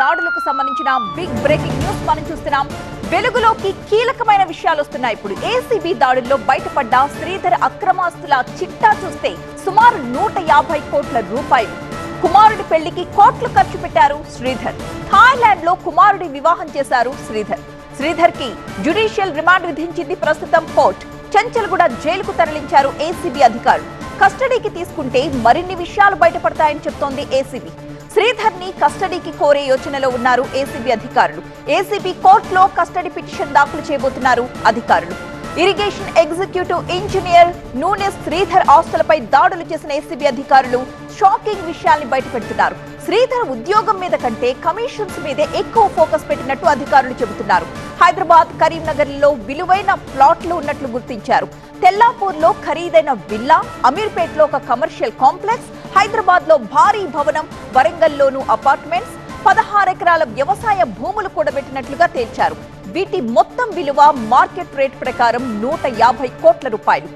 దాడులకు సంబంధించిన big breaking news మనం చూస్తున్నాం. వెలుగులోకి కీలకమైన విషయాలు వస్తున్నాయి. ఇప్పుడు ఏసీబీ దాడుల్లో బయటపడ్డ శ్రీధర్ అక్రమాస్తుల చిట్టా చూస్తే సుమారు నూట యాభై కోట్ల రూపాయలు. కుమారుడి పెళ్ళికి కోట్లు ఖర్చు పెట్టారు శ్రీధర్. థాయిలాండ్లో కుమారుడి వివాహం చేశారు శ్రీధర్. శ్రీధర్కి జ్యుడిషియల్ రిమాండ్ విధించింది ప్రస్తుతం కోర్టు. చంచల్గూడ జైలుకు తరలించారు ఏసీబీ అధికారులు. కస్టడీకి తీసుకుంటే మరిన్ని విషయాలు బయటపడతాయని చెప్తోంది ఏసీబీ. శ్రీధర్ని కస్టడీకి కోరే యోచనలో ఉన్నారు ఏసీబీ అధికారులు. ఏసీబీ కోర్టులో కస్టడీ పిటిషన్ దాఖలు చేయబోతున్నారు అధికారులు. ఇరిగేషన్ ఎగ్జిక్యూటివ్ ఇంజనీర్ నూనె శ్రీధర్ ఆస్తులపై దాడులు చేసిన ఏసీబీ అధికారులు షాకింగ్ విషయాల్ని బయటపెడుతున్నారు. శ్రీధర్ ఉద్యోగం మీద కంటే కమిషన్స్ మీదే ఎక్కువ ఫోకస్ పెట్టినట్టు అధికారులు చెబుతున్నారు. హైదరాబాద్ కరీంనగర్లో విలువైన ప్లాట్లు ఉన్నట్లు గుర్తించారు. తెల్లాపూర్లో ఖరీదైన విల్లా అమీర్పేట్లో ఒక కమర్షియల్ కాంప్లెక్స్ హైదరాబాద్లో భారీ భవనం వరంగల్లోనూ అపార్ట్మెంట్స్ పదహారు ఎకరాల వ్యవసాయ భూములు కూడబెట్టినట్లుగా తేల్చారు. వీటి మొత్తం విలువ మార్కెట్ రేట్ ప్రకారం నూట యాభై కోట్ల రూపాయలు.